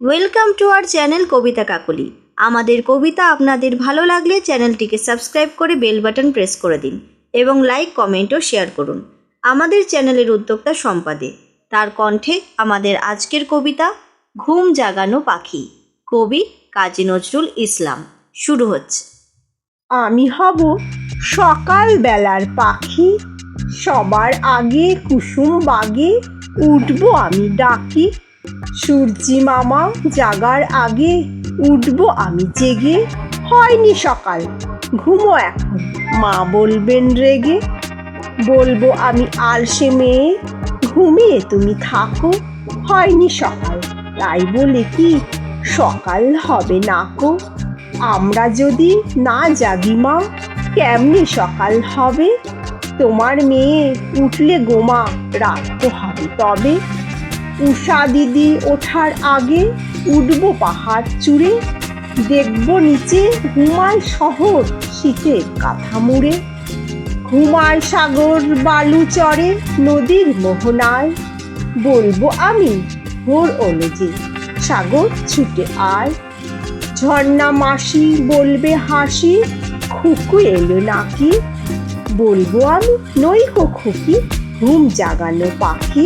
Welcome to our channel Kabita Kakoli আমাদের কবিতা আপনাদের ভালো লাগলে চ্যানেলটিকে সাবস্ক্রাইব করে বেল বাটন প্রেস করে দিন এবং লাইক, কমেন্ট ও শেয়ার করুন। আমাদের চ্যানেলের উদ্যোক্তা সম্পাদে। তার কণ্ঠে আমাদের আজকের কবিতা, ঘুম জাগানো পাখি, কবি কাজী নজরুল ইসলাম। শুরু হচ্ছে। আমি হব সকাল বেলার পাখি, সবার আগে কুসুম বাগে, উঠবো আমি ডাকি সূর্যি মামা, জাগার আগে উঠবো আমি জেগে। হয়নি সকাল, ঘুমো এখন। মা বলবেন রেগে, বলব আমি আলসে মেয়ে। ঘুমিয়ে তুমি থাকো, হয়নি সকাল। তাই বলে কি, সকাল হবে না কো। আমরা যদি না জাগি মা, কেমনি সকাল হবে? তোমার মেয়ে উঠলে গোমা রাত হবে তবে। উষা দিদি ওঠার আগে উঠব পাহাড় চূড়ে, দেখব নিচে ঘুমায় শহর শীতে কাঁথা মুড়ে ঘুমায় সাগর বালু চড়ে নদীর মোহনায়, বলব আমি ভোর যে সাগর ছুটে আয়। ঝর্ণা মাসি বলবে হাসি, খুকু এলো নাকি? বলব আমি নই কো খুকি, ঘুম জাগানো পাখি।